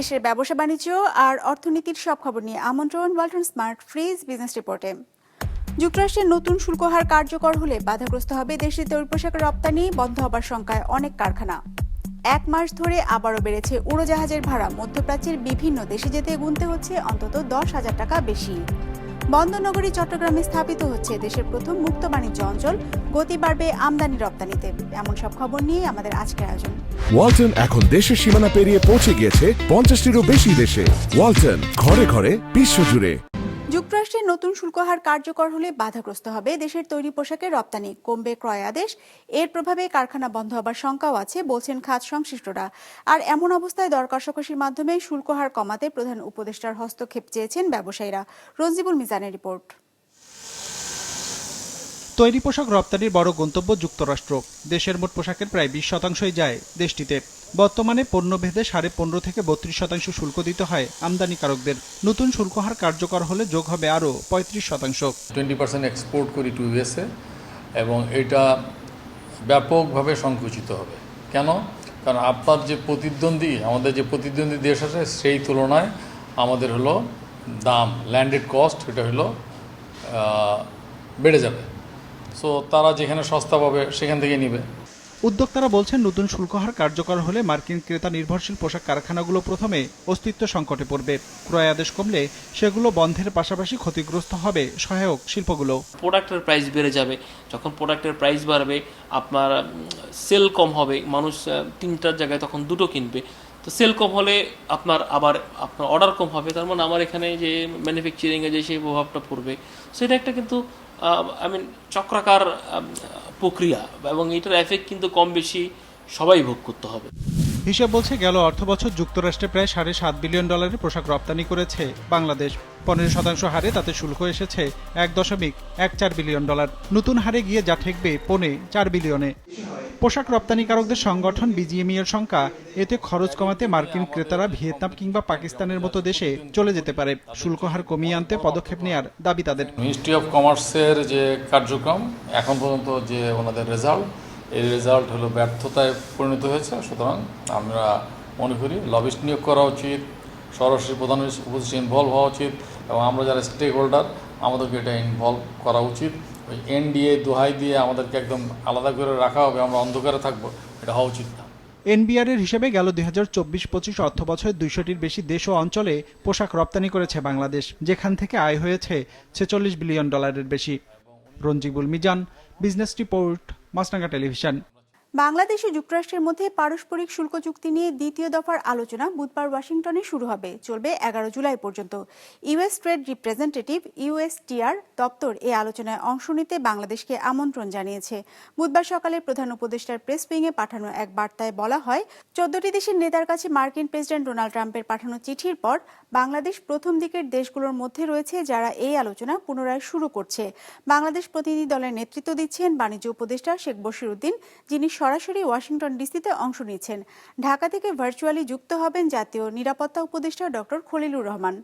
দেশ বিদেশের ব্যবসা বাণিজ্য আর অর্থনীতির সব খবর নিয়ে আমন্ত্রণ ওয়ালটন স্মার্ট ফ্রিজ বিজনেস রিপোর্টে। যুক্তরাষ্ট্রের নতুন শুল্ক হার কার্যকর হলে বাধাগ্রস্ত হবে দেশের তৈরি পোশাক রপ্তানি, বন্ধ হবার সংখ্যায় অনেক কারখানা। এক মাস ধরে আবারও বেড়েছে উড়োজাহাজের ভাড়া। মধ্যপ্রাচ্যের বিভিন্ন দেশে যেতে গুনতে হচ্ছে অন্তত দশ হাজার টাকা বেশি। বন্দরনগরী, চট্টগ্রামে স্থাপিত হচ্ছে দেশের প্রথম মুক্ত বাণিজ্য অঞ্চল। গতি বাড়বে আমদানি রপ্তানিতে। এমন সব খবর নিয়ে আমাদের আজকের আয়োজন। ওয়ালটন এখন দেশের সীমানা পেরিয়ে পৌঁছে গিয়েছে পঞ্চাশটিরও বেশি দেশে। ওয়ালটন, ঘরে ঘরে বিশ্বজুড়ে যুক্তরাষ্ট্রের নতুন শুল্ক হার কার্যকর হলে বাধাগ্রস্ত হবে। দেশের তৈরি পোশাকের রপ্তানি কমবে ক্রয় আদেশ। এর প্রভাবে কারখানা বন্ধ হবার শঙ্কাও আছে, বলছেন খাত সংশ্লিষ্টরা। আর এমন অবস্থায় দর কষাকষির মাধ্যমে শুল্ক হার কমাতে প্রধান উপদেষ্টার হস্তক্ষেপ চেয়েছেন ব্যবসায়ীরা। রঞ্জিবুল মিজানের রিপোর্ট। তৈরি পোশাক রপ্তানির বড় গন্তব্য যুক্তরাষ্ট্র। দেশের মোট পোশাকের প্রায় বিশ শতাংশই যায় দেশটিতে। বর্তমানে পণ্যভেদে সাড়ে পনেরো থেকে বত্রিশ শতাংশ শুল্ক দিতে হয় আমদানিকারকদের। নতুন শুল্ক হার কার্যকর হলে যোগ হবে আরও পঁয়ত্রিশ শতাংশ। টোয়েন্টি পার্সেন্ট এক্সপোর্ট করি টু ইউএসএ এবং এটা ব্যাপকভাবে সংকুচিত হবে। কেন? কারণ আপনার যে প্রতিদ্বন্দ্বী, আমাদের যে প্রতিদ্বন্দ্বী দেশ আছে, সেই তুলনায় আমাদের হলো দাম ল্যান্ডেড কস্ট এটা হলো বেড়ে যাবে। সো তারা যেখানে সস্তা পাবে, সেখান থেকে নিবে। উদ্যোক্তারা বলছেন, নতুন শুল্ক হার কার্যকর হলে মার্কিন ক্রেতা নির্ভরশীল পোশাক কারখানাগুলো প্রথমে অস্তিত্ব সংকটে পড়বে। ক্রয় আদেশ কমলে সেগুলো বন্ধের পাশাপাশি ক্ষতিগ্রস্ত হবে সহায়ক শিল্পগুলো। প্রোডাক্টের প্রাইস বেড়ে যাবে। যখন প্রোডাক্টের প্রাইস বাড়বে, আপনার সেল কম হবে। মানুষ তিনটার জায়গায় তখন দুটো কিনবে। তো সেল কম হলে আপনার আবার, আপনার অর্ডার কম হবে। তার মানে আমার এখানে যে ম্যানুফ্যাকচারিংয়ে যে সেই প্রভাবটা পড়বে। সেটা একটা কিন্তু আই মিন চক্রাকার প্রক্রিয়া এবং এটার এফেক্ট কিন্তু কম বেশি সবাই ভোগ করতে হবে। হিসেব বলছে গেল অর্থবছর যুক্তরাষ্ট্রে প্রায় সাড়ে সাত বিলিয়ন ডলারের পোশাক রপ্তানি করেছে বাংলাদেশ। পনেরো শতাংশ হারে তাতে শুল্ক এসেছে এক দশমিক এক চার বিলিয়ন ডলার। নতুন হারে গিয়ে যা ঠেকবে পৌনে চার বিলিয়নে। পোশাক রপ্তানিকারকদের সংগঠন বিজিএমই এর সংখ্যা, এতে খরচ কমাতে মার্কিন ক্রেতারা ভিয়েতনাম কিংবা পাকিস্তানের মতো দেশে চলে যেতে পারে। শুল্ক হার কমিয়ে আনতে পদক্ষেপ নেওয়ার দাবি তাদের। মিনিস্ট্রি অফ কমার্সের যে কার্যক্রম, এখন পর্যন্ত যে ওনাদের রেজাল্ট এই রেজাল্ট হলো ব্যর্থতায় পরিণত হয়েছে। সুতরাং আমরা মনে করি লবিস্ট নিয়োগ করা উচিত, সরাসরি প্রধান উপদেষ্টা ইনভলভ হওয়া উচিত এবং আমরা যারা স্টেক হোল্ডার আমাদেরকে এটা ইনভলভ করা উচিত। ওই এনডিএ দোহাই দিয়ে আমাদেরকে একদম আলাদা করে রাখা হবে, আমরা অন্ধকারে থাকব, এটা হওয়া উচিত না। এনবিআর এর হিসেবে গেল দুই হাজার চব্বিশ পঁচিশ অর্থ বছরে দুইশোটির বেশি দেশ ও অঞ্চলে পোশাক রপ্তানি করেছে বাংলাদেশ, যেখান থেকে আয় হয়েছে ছেচল্লিশ বিলিয়ন ডলারের বেশি। Ranjibul Mizan business report Maasranga television Bangladesh ও যুক্তরাষ্ট্রের মধ্যে পারস্পরিক শুল্ক চুক্তি নিয়ে দ্বিতীয় দফার আলোচনা বুধবার ওয়াশিংটনে শুরু হবে। চলবে এগারো জুলাই পর্যন্ত। ইউএস ট্রেড রিপ্রেজেন্টেটিভ, ইউএসটিআর দপ্তর এই আলোচনায় অংশ নিতে বাংলাদেশকে আমন্ত্রণ জানিয়েছে। বুধবার সকালে প্রধান উপদেষ্টার প্রেস উইংয়ে পাঠানো এক বার্তায় বলা হয়, চোদ্দটি দেশের নেতার কাছে মার্কিন প্রেসিডেন্ট ডোনাল্ড ট্রাম্পের পাঠানো চিঠির পর বাংলাদেশ প্রথম দিকের দেশগুলোর মধ্যে রয়েছে যারা এই আলোচনা পুনরায় শুরু করছে। বাংলাদেশ প্রতিনিধি দলের নেতৃত্ব দিচ্ছেন বাণিজ্য উপদেষ্টা শেখ বশির উদ্দিন যিনি সরাসরি ওয়াশিংটন ডিসিতে অংশ নিচ্ছেন। ঢাকা থেকে ভার্চুয়ালি যুক্ত হবেন জাতীয় নিরাপত্তা উপদেষ্টা ডক্টর খলিলুর রহমান।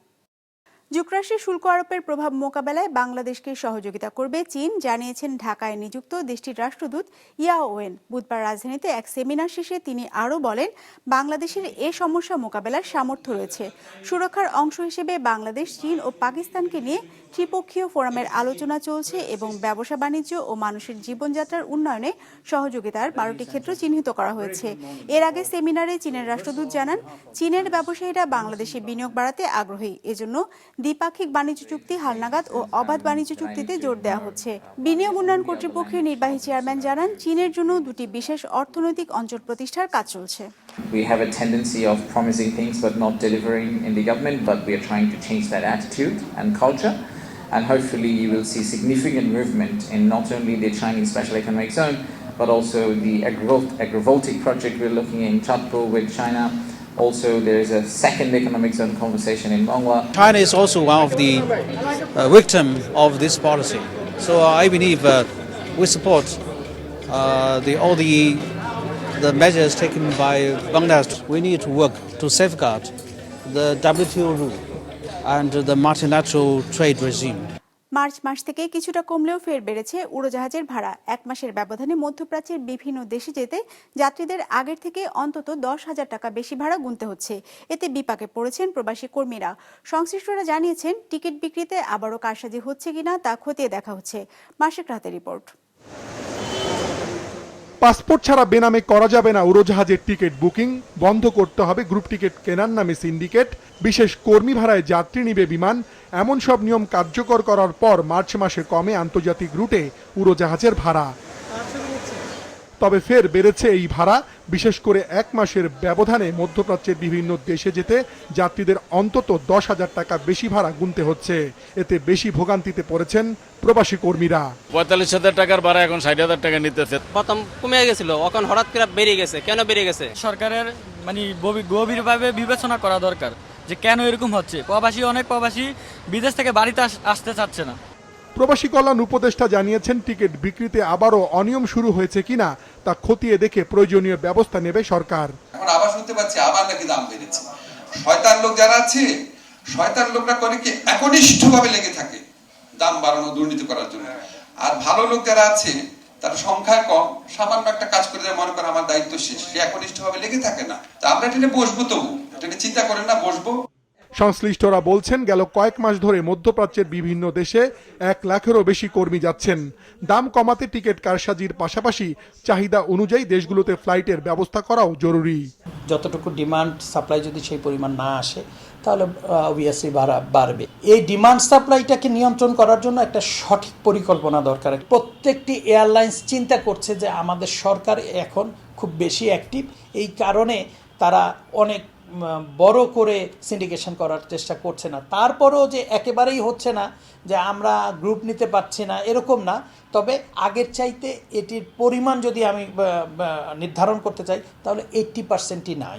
যুক্তরাষ্ট্রের শুল্ক আরোপের প্রভাব মোকাবেলায় বাংলাদেশকে সহযোগিতা করবে চীন, জানিয়েছেন ঢাকায় নিযুক্ত দেশটির রাষ্ট্রদূত ইয়া ওয়েন। বুধবার রাজধানীতে এক সেমিনার শেষে তিনি আরও বলেন, বাংলাদেশের এ সমস্যা মোকাবেলার সামর্থ্য রয়েছে। সুরক্ষার অংশ হিসেবে বাংলাদেশ, চীন ও পাকিস্তানকে নিয়ে ত্রিপক্ষীয় ফোরামের আলোচনা চলছে এবং ব্যবসা বাণিজ্য ও মানুষের জীবনযাত্রার উন্নয়নে সহযোগিতার বারোটি ক্ষেত্র চিহ্নিত করা হয়েছে। এর আগে সেমিনারে চীনের রাষ্ট্রদূত জানান, চীনের ব্যবসায়ীরা বাংলাদেশে বিনিয়োগ বাড়াতে আগ্রহী, এজন্য দ্বিপাক্ষিক বাণিজ্য চুক্তি হালনাগাদ ও অবাধ বাণিজ্য চুক্তিতে জোর দেওয়া হচ্ছে বিনিয়োগ উন্নয়ন কর্তৃপক্ষের নির্বাহী চেয়ারম্যান জানান চীনের জন্য দুটি বিশেষ অর্থনৈতিক অঞ্চল প্রতিষ্ঠার কাজ চলছে We have a tendency of promising things but not delivering in the government, but we are trying to change that attitude and culture. And hopefully, you will see significant movement in not only the Chinese Special Economic Zone, but also the agro- agrovoltaic project we're looking in Chatpo with China. Also, there is a second economic zone conversation in Mongwa. China is also one of the uh, victim of this policy. So uh, I believe uh, we support uh, the, all the, the measures taken by Bangladesh. We need to work to safeguard the WTO rule and the multilateral trade regime. March মাস থেকে কিছুটা কমলেও ফের বেড়েছে উড়োজাহাজের ভাড়া। এক মাসের ব্যবধানে মধ্যপ্রাচ্যের বিভিন্ন দেশে যেতে যাত্রীদের আগের থেকে অন্তত দশ হাজার টাকা বেশি ভাড়া গুনতে হচ্ছে। এতে বিপাকে পড়েছেন প্রবাসী কর্মীরা। সংশ্লিষ্টরা জানিয়েছেন, টিকিট বিক্রিতে আবারও কারসাজি হচ্ছে কিনা তা খতিয়ে দেখা হচ্ছে। মাসিক রাতের রিপোর্ট। পাসপোর্ট ছাড়া বেনামে করা যাবে না। উড়োজাহাজের টিকিট বুকিং বন্ধ করতে হবে। গ্রুপ টিকিট কেনার নামে সিন্ডিকেট। বিশেষ কর্মী ভাড়ায় যাত্রী নিবে বিমান। এমন সব নিয়ম কার্যকর করার পর মার্চ মাসে কমে আন্তর্জাতিক রুটে উড়োজাহাজের ভাড়া। তবে ফের বেড়েছে এই ভাড়া বিশেষ করে এক মাসের ব্যবধানে মধ্যপ্রাচ্যের বিভিন্ন দেশে যেতে যাত্রীদের অন্তত দশ হাজার টাকা বেশি ভাড়া গুনতে হচ্ছে। এতে বেশি ভোগান্তিতে পড়েছেন প্রবাসী কর্মীরা। পঁয়তাল্লিশ হাজার টাকার ভাড়া এখন ষাট হাজার টাকা নিতেছে। প্রথম কমে গেছিল এখন হঠাৎ করে বেড়ে গেছে। কেন বেড়ে গেছে? সরকারের মানে গভীর- গভীরভাবে বিবেচনা করা দরকার যে কেন এরকম হচ্ছে। প্রবাসী অনেক প্রবাসী বিদেশ থেকে বাড়িতে আস- আসতে চাচ্ছে না। প্রবাসী কল্যাণ উপদেষ্টা জানিয়েছেন, টিকিট বিক্রিতে আবারও অনিয়ম শুরু হয়েছে কিনা তা খতিয়ে দেখে প্রয়োজনীয় ব্যবস্থা নেবে সরকার। এখন আবার শুনতে পাচ্ছি, আবার নাকি দাম বেড়েছে। শয়তান লোক যারা আছে, শয়তান লোকরা করে কি একনিষ্ঠ ভাবে লেগে থাকে দাম বাড়ানো, দুর্নীতি করার জন্য। আর ভালো লোক যারা আছে, তার সংখ্যায় কম, সামান্য একটা কাজ করে মনে করে আমার দায়িত্ব শেষ। সে একনিষ্ঠ ভাবে লেগে থাকে না। তা আমরা এটা বসবো তবু। এটা চিন্তা করেন না, বসবো। সংশ্লিষ্টরা বলছেন, গেল কয়েক মাস ধরে মধ্যপ্রাচ্যের বিভিন্ন দেশে এক লাখেরও বেশি কর্মী যাচ্ছেন। দাম কমাতে টিকিট কারসাজির পাশাপাশি চাহিদা অনুযায়ী দেশগুলোতে ফ্লাইটের ব্যবস্থা করাও জরুরি। যতটুকু ডিমান্ড সাপ্লাই যদি সেই পরিমাণ না আসে, তাহলে অবভিয়াসলি ভাড়া বাড়বে। এই ডিমান্ড সাপ্লাইটাকে নিয়ন্ত্রণ করার জন্য একটা সঠিক পরিকল্পনা দরকার। প্রত্যেকটি এয়ারলাইন্স চিন্তা করছে যে আমাদের সরকার এখন খুব বেশি অ্যাক্টিভ এই কারণে তারা অনেক বড় করে সিন্ডিকেশন করার চেষ্টা করছে না। তারপরেও যে একেবারেই হচ্ছে না, যে আমরা গ্রুপ নিতে পারছি না, এরকম না। তবে আগের চাইতে এটির পরিমাণ যদি আমি নির্ধারণ করতে চাই, তাহলে এইট্টি পার্সেন্টই নাই।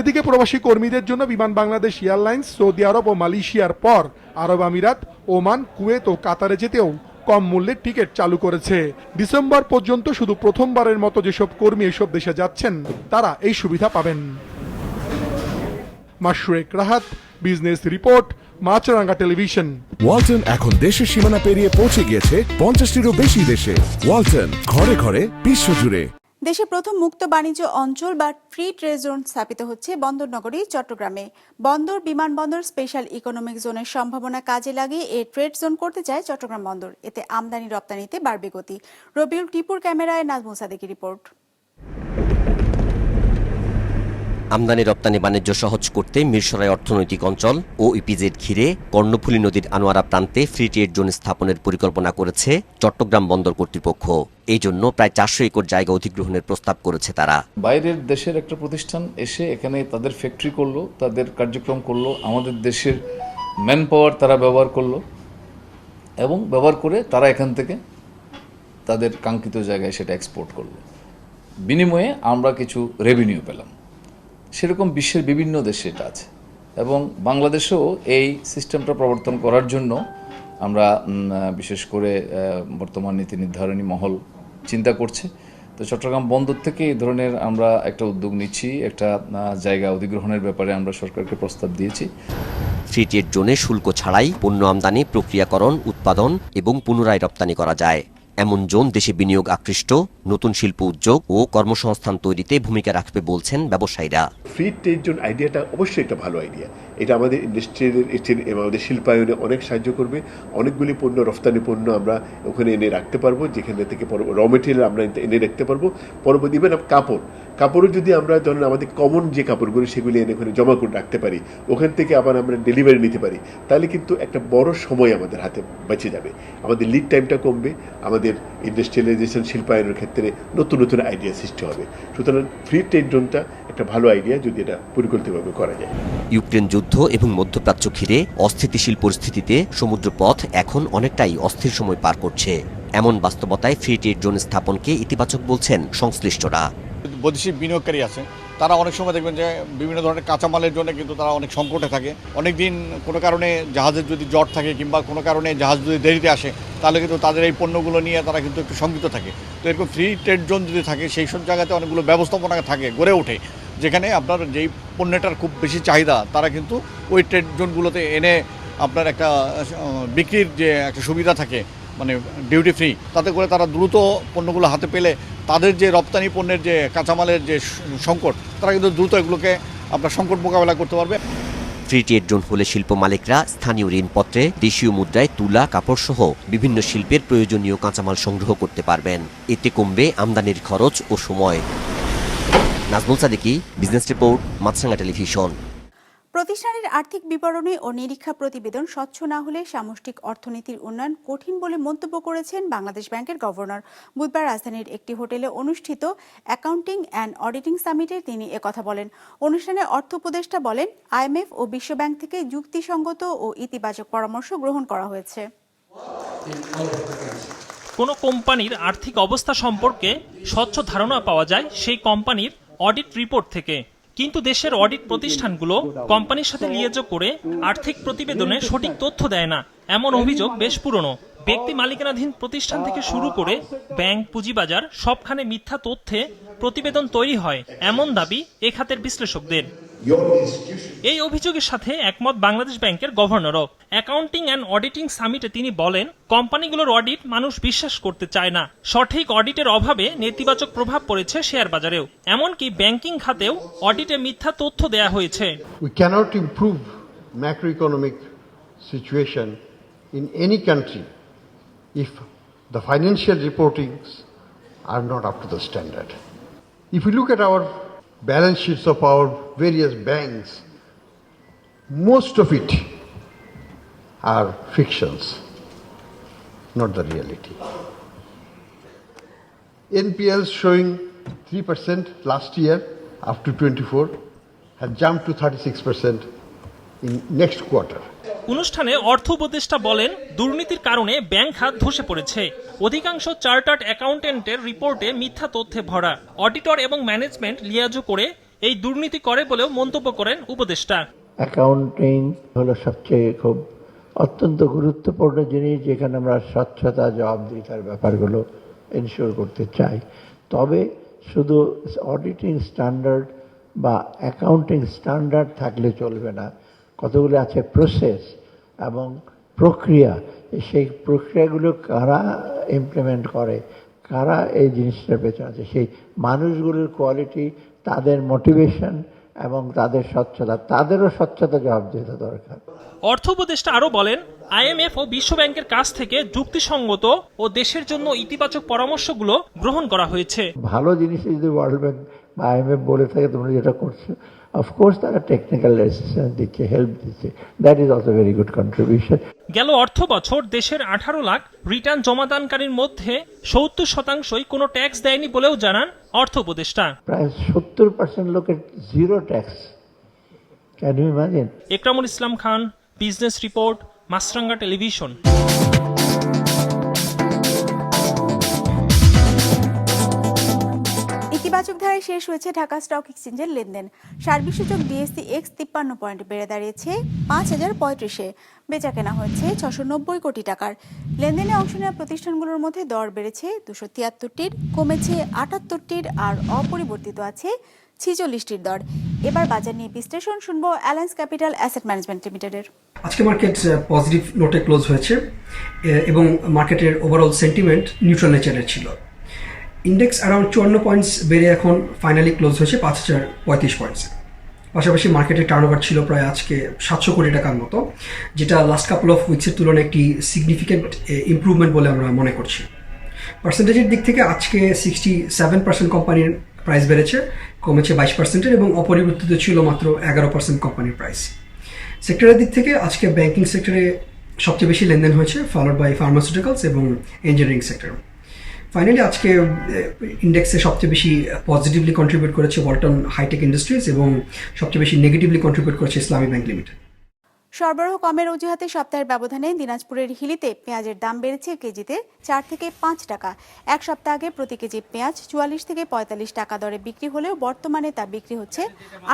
এদিকে প্রবাসী কর্মীদের জন্য Biman Bangladesh airlines, Saudi Arab ও মালয়েশিয়ার পর আরব আমিরাত, ওমান, কুয়েত ও কাতারে যেতেও কম মূল্যের টিকিট চালু করেছে। ডিসেম্বর পর্যন্ত শুধু প্রথমবারের মতো যেসব কর্মী এসব দেশে যাচ্ছেন, তারা এই সুবিধা পাবেন। Mashreq Rahat business report Maasranga television. Walton এখন দেশের সীমানা পেরিয়ে পৌঁছে গিয়েছে পঞ্চাশটিরও বেশি দেশে। ওয়ালটন ঘরে ঘরে বিশ্বজুড়ে দেশে প্রথম মুক্ত বাণিজ্য অঞ্চল বা ফ্রি ট্রেড জোন স্থাপিত হচ্ছে বন্দরনগরী চট্টগ্রামে। বন্দর বিমানবন্দর স্পেশাল ইকোনমিক জোনের সম্ভাবনা কাজে লাগিয়ে এ ট্রেড জোন করতে চায় চট্টগ্রাম বন্দর। এতে আমদানি রপ্তানিতে বাড়বে গতি। রবিউল টিপুর ক্যামেরায় নাজমুল সাদেকি রিপোর্ট। আমদানি, রপ্তানি, বাণিজ্য সহজ করতে মিরসরাই অর্থনৈতিক অঞ্চল ও ইপিজেড ঘিরে কর্ণফুলী নদীর আনোয়ারা প্রান্তে ফ্রি ট্রেড জোন স্থাপনের পরিকল্পনা করেছে চট্টগ্রাম বন্দর কর্তৃপক্ষ। এই জন্য প্রায় চারশো একর জায়গা অধিগ্রহণের প্রস্তাব করেছে তারা। বাইরের দেশের একটা প্রতিষ্ঠান এসে এখানে তাদের ফ্যাক্টরি করল, তাদের কার্যক্রম করল, আমাদের দেশের ম্যান পাওয়ার তারা ব্যবহার করল এবং ব্যবহার করে তারা এখান থেকে তাদের কাঙ্ক্ষিত জায়গায় সেটা এক্সপোর্ট করল। বিনিময়ে আমরা কিছু রেভিনিউ পেলাম। সেরকম বিশ্বের বিভিন্ন দেশে এটা আছে। এবং বাংলাদেশেও এই সিস্টেমটা প্রবর্তন করার জন্য আমরা বিশেষ করে বর্তমান নীতি নির্ধারণী মহল চিন্তা করছে। তো চট্টগ্রাম বন্দর থেকে এই ধরনের আমরা একটা উদ্যোগ নিচ্ছি, একটা জায়গা অধিগ্রহণের ব্যাপারে আমরা সরকারকে প্রস্তাব দিয়েছি। ট্রেড জোনে শুল্ক ছাড়াই পণ্য আমদানি, প্রক্রিয়াকরণ, উৎপাদন এবং পুনরায় রপ্তানি করা যায়। এমন জোন দেশে বিনিয়োগ আকৃষ্ট, নতুন শিল্প উদ্যোগ ও কর্মসংস্থান তৈরিতে ভূমিকা রাখবে বলছেন ব্যবসায়ীরা। ফ্রি ট্রেড জোন আইডিয়াটা অবশ্যই একটা ভালো আইডিয়া এটা আমাদের ইন্ডাস্ট্রিয়াল আমাদের শিল্পায়নে অনেক সাহায্য করবে। অনেকগুলি পণ্য, রফতানি পণ্য আমরা ওখানে এনে রাখতে পারব, যেখানে থেকে র মেটেরিয়াল আমরা এনে রাখতে পারব। পরবর্তী ইভেন কাপড়। কাপড়ও যদি আমরা ধরুন আমাদের কমন যে কাপড়গুলি, সেগুলি এনে ওখানে জমা করে রাখতে পারি, ওখান থেকে আবার আমরা ডেলিভারি নিতে পারি, তাহলে কিন্তু একটা বড় সময় আমাদের হাতে বেঁচে যাবে। আমাদের লিড টাইমটা কমবে, আমাদের ইন্ডাস্ট্রিয়ালাইজেশন শিল্পায়নের ক্ষেত্রে নতুন নতুন আইডিয়া সৃষ্টি হবে। সুতরাং ফ্রি ট্রেড জোনটা একটা ভালো আইডিয়া যদি এটা পরিকল্পিতভাবে করা যায়। ইউক্রেন যুদ্ধ এবং মধ্যপ্রাচ্য ঘিরে অস্থিতিশীল পরিস্থিতিতে সমুদ্রপথ এখন অনেকটাই অস্থির সময় পার করছে। এমন বাস্তবতায় ফ্রি ট্রেড জোন স্থাপনকে ইতিবাচক বলছেন সংশ্লিষ্টরা। বৈদেশিক বিনিয়োগকারী আছে তারা অনেক সময় দেখবেন যে বিভিন্ন ধরনের কাঁচামালের জন্য কিন্তু তারা অনেক সংকটে থাকে। অনেক দিন কোনো কারণে জাহাজের যদি জট থাকে কিংবা কোনো কারণে জাহাজ যদি দেরিতে আসে তাহলে কিন্তু তাদের এই পণ্যগুলো নিয়ে তারা কিন্তু একটু শঙ্কিত থাকে। তো এরকম ফ্রি ট্রেড জোন যদি থাকে সেই সব জায়গাতে অনেকগুলো ব্যবস্থাপনা থাকে গড়ে ওঠে। যেখানে আপনার যেই পণ্যটার খুব বেশি চাহিদা, তারা কিন্তু ওই ট্রেড জোনগুলোতে এনে আপনার একটা বিক্রির যে একটা সুবিধা থাকে মানে ডিউটি ফ্রি তাতে করে তারা দ্রুত পণ্যগুলো হাতে পেলে তাদের যে রপ্তানি পণ্যের যে কাঁচামালের যে সংকট, তারা কিন্তু দ্রুত এগুলোকে আপনার সংকট মোকাবেলা করতে পারবে। ফ্রি ট্রেড জোন হলে শিল্প মালিকরা স্থানীয় ঋণপত্রে, দেশীয় মুদ্রায় তুলা, কাপড় সহ বিভিন্ন শিল্পের প্রয়োজনীয় কাঁচামাল সংগ্রহ করতে পারবেন। এতে কমবে আমদানির খরচ ও সময়। Nazmul Sadiqi business report Maasranga television. প্রতিষ্ঠানের আর্থিক বিবরণী ও নিরীক্ষা প্রতিবেদন স্বচ্ছ না হলে সামষ্টিক অর্থনীতির উন্নয়ন কঠিন বলে মন্তব্য করেছেন বাংলাদেশ ব্যাংকের গভর্নর। বুধবার রাজধানীর একটি হোটেলে অনুষ্ঠিত অ্যাকাউন্টিং অ্যান্ড অডিটিং সামিটে তিনি একথা বলেন। অনুষ্ঠানে অর্থ উপদেষ্টা বলেন আইএমএফ ও বিশ্বব্যাংক থেকে যুক্তিসঙ্গত ও ইতিবাচক পরামর্শ গ্রহণ করা হয়েছে। কোনো কোম্পানির আর্থিক অবস্থা সম্পর্কে স্বচ্ছ ধারণা পাওয়া যায় সেই কোম্পানির অডিট রিপোর্ট থেকে। কিন্তু দেশের অডিট প্রতিষ্ঠানগুলো কোম্পানির সাথে লিয়েজ করে আর্থিক প্রতিবেদনে সঠিক তথ্য দেয় না। এমন অভিযোগ বেশ পুরনো। ব্যক্তি মালিকানাধীন প্রতিষ্ঠান থেকে শুরু করে ব্যাংক, পুঁজিবাজার, সবখানে মিথ্যা তথ্যে প্রতিবেদন তৈরি হয়, এমন দাবি এ খাতের বিশ্লেষকদের। এই অভিযোগের সাথে একমত বাংলাদেশ ব্যাংকের গভর্নরও। অ্যাকাউন্টিং অ্যান্ড অডিটিং সামিটে তিনি বলেন, কোম্পানিগুলোর অডিট মানুষ বিশ্বাস করতে চায় না। সঠিক অডিটের অভাবে নেতিবাচক প্রভাব পড়েছে শেয়ার বাজারেও। এমনকি ব্যাংকিং খাতেও অডিটে মিথ্যা তথ্য দেয়া হয়েছে। We cannot improve macroeconomic situation in any country if the financial reportings are not up to the standard. If we look at our balance sheets of our various banks, most of it are fictions, not the reality. NPLs showing 3% last year up to 24 had jumped to 36% in next quarter. অনুষ্ঠানে অর্থ উপদেষ্টা বলেন, দুর্নীতির কারণে bank খাত ধসে পড়েছে। অধিকাংশ চার্টার্ড অ্যাকাউন্টেন্টের রিপোর্টে মিথ্যা তথ্যে ভরা। অডিটর এবং ম্যানেজমেন্ট লিয়াজো করে এই দুর্নীতি করে বলেও মন্তব্য করেন উপদেষ্টা। অ্যাকাউন্টিং হলো সবচেয়ে খুব অত্যন্ত গুরুত্বপূর্ণ জিনিস, যেখানে আমরা স্বচ্ছতা, জবাবদিহিতার ব্যাপারগুলো এনশিওর করতে চাই। তবে শুধু অডিটিং স্ট্যান্ডার্ড বা অ্যাকাউন্টিং স্ট্যান্ডার্ড থাকলে চলবে না। কতগুলো আছে? প্রসেস এবং প্রক্রিয়া। সেই প্রক্রিয়াগুলো কারা ইমপ্লিমেন্ট করে? কারা এই জিনিসটার পেছনে আছে? সেই মানুষগুলোর কোয়ালিটি তাদের মোটিভেশন এবং তাদের স্বচ্ছতা। তাদেরও স্বচ্ছতা জবাবদিহিতা দরকার। অর্থ উপদেষ্টা আরও বলেন আইএমএফ ও বিশ্ব ব্যাংকের কাছ থেকে যুক্তিসঙ্গত ও দেশের জন্য ইতিবাচক পরামর্শগুলো গ্রহণ করা হয়েছে। ভালো জিনিস যদি ওয়ার্ল্ড ব্যাংক বা আইএমএফ বলে থাকে তোমরা যেটা করছ অফকোর্স তারা টেকনিক্যাল অ্যাসিস্ট্যান্স দিচ্ছে হেল্প দিচ্ছে। That is also very good contribution গেল অর্থ বছর দেশের আঠারো লাখ রিটার্ন জমাদানকারীর মধ্যে সত্তর শতাংশই কোনো ট্যাক্স দেয়নি বলেও জানান অর্থ উপদেষ্টা। প্রায় সত্তর পার্সেন্ট লোকের zero tax can you imagine Ekramul Islam Khan business report Maasranga television ইতিবাচক ধারায় শেষ হয়েছে ঢাকা স্টক এক্সচেঞ্জের লেনদেন। সার্বিক সূচক ডিএসসি এক্স তিপ্পান্ন পয়েন্ট বেড়ে দাঁড়িয়েছে পাঁচ হাজার পঁয়ত্রিশে। বেচা কেনা হয়েছে ছশো নব্বই কোটি টাকার। লেনদেনে অংশ নেওয়া প্রতিষ্ঠানগুলোর মধ্যে দর বেড়েছে দুশো তিয়াত্তরটির, কমেছে আটাত্তরটির আর অপরিবর্তিত আছে ছিচল্লিশটির দর। এবার বাজার নিয়ে বিশ্লেষণ শুনব অ্যালায়েন্স ক্যাপিটাল অ্যাসেট ম্যানেজমেন্ট লিমিটেডের। আজকে মার্কেট পজিটিভ নোটে ক্লোজ হয়েছে এবং মার্কেটের ওভারঅল সেন্টিমেন্ট নিউট্রাল নেচারের ছিল। ইন্ডেক্স অ্যারাউন্ড চুয়ান্ন পয়েন্টস বেড়ে এখন ফাইনালি ক্লোজ হয়েছে পাঁচ হাজার পঁয়ত্রিশ পয়েন্টস পাশাপাশি মার্কেটের টার্নওভার ছিল প্রায় আজকে সাতশো কোটি টাকার মতো, যেটা লাস্ট কাপল অফ উইকসের তুলনায় একটি সিগনিফিক্যান্ট ইম্প্রুভমেন্ট বলে আমরা মনে করছি। পার্সেন্টেজের দিক থেকে আজকে সিক্সটি সেভেন পার্সেন্ট কোম্পানির প্রাইস বেড়েছে, কমেছে বাইশ পার্সেন্টের এবং অপরিবর্তিত ছিল মাত্র এগারো পার্সেন্ট কোম্পানির প্রাইস সেক্টরের দিক থেকে আজকে ব্যাংকিং সেক্টরে সবচেয়ে বেশি লেনদেন হয়েছে ফলোড বাই ফার্মাসিউটিক্যালস এবং ইঞ্জিনিয়ারিং সেক্টর ফাইনালি আজকে ইন্ডেক্সে সবচেয়ে বেশি পজিটিভলি কন্ট্রিবিউট করেছে ওয়ালটন হাইটেক ইন্ডাস্ট্রিজ এবং সবচেয়ে বেশি নেগেটিভলি কন্ট্রিবিউট করেছে ইসলামী ব্যাংক লিমিটেড সরবরাহ কমের অজুহাতে সপ্তাহের ব্যবধানে দিনাজপুরের হিলিতে পেঁয়াজের দাম বেড়েছে কেজিতে চার থেকে পাঁচ টাকা। এক সপ্তাহ আগে প্রতি কেজি পেঁয়াজ চুয়াল্লিশ থেকে পঁয়তাল্লিশ টাকা দরে বিক্রি হলেও বর্তমানে তা বিক্রি হচ্ছে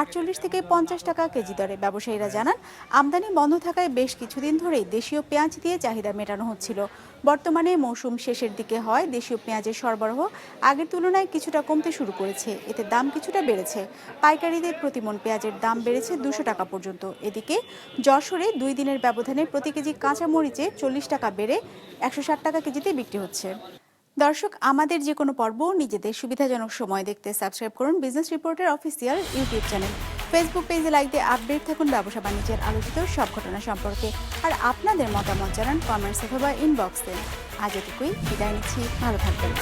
আটচল্লিশ থেকে পঞ্চাশ টাকা কেজি দরে। ব্যবসায়ীরা জানান, আমদানি বন্ধ থাকায় বেশ কিছুদিন ধরেই দেশীয় পেঁয়াজ দিয়ে চাহিদা মেটানো হচ্ছিল। বর্তমানে মৌসুম শেষের দিকে হয় দেশীয় পেঁয়াজের সরবরাহ আগের তুলনায় কিছুটা কমতে শুরু করেছে। এতে দাম কিছুটা বেড়েছে। পাইকারিদের প্রতিমন পেঁয়াজের দাম বেড়েছে দুশো টাকা পর্যন্ত। এদিকে যশোর বছরে দুই দিনের ব্যবধানে প্রতি কেজি কাঁচা মরিচে চল্লিশ টাকা বেড়ে একশো ষাট টাকা কেজিতে বিক্রি হচ্ছে। দর্শক, আমাদের যে কোনো পর্ব নিজেদের সুবিধাজনক সময় দেখতে সাবস্ক্রাইব করুন বিজনেস রিপোর্টের অফিসিয়াল ইউটিউব চ্যানেল ফেসবুক পেজে লাইক দিয়ে আপডেট থাকুন ব্যবসা বাণিজ্যের আলোচিত সব ঘটনা সম্পর্কে। আর আপনাদের মতামত জানান কমেন্টস অথবা ইনবক্সে আজ এটুকুই, বিদায় নিচ্ছি। ভালো থাকবেন।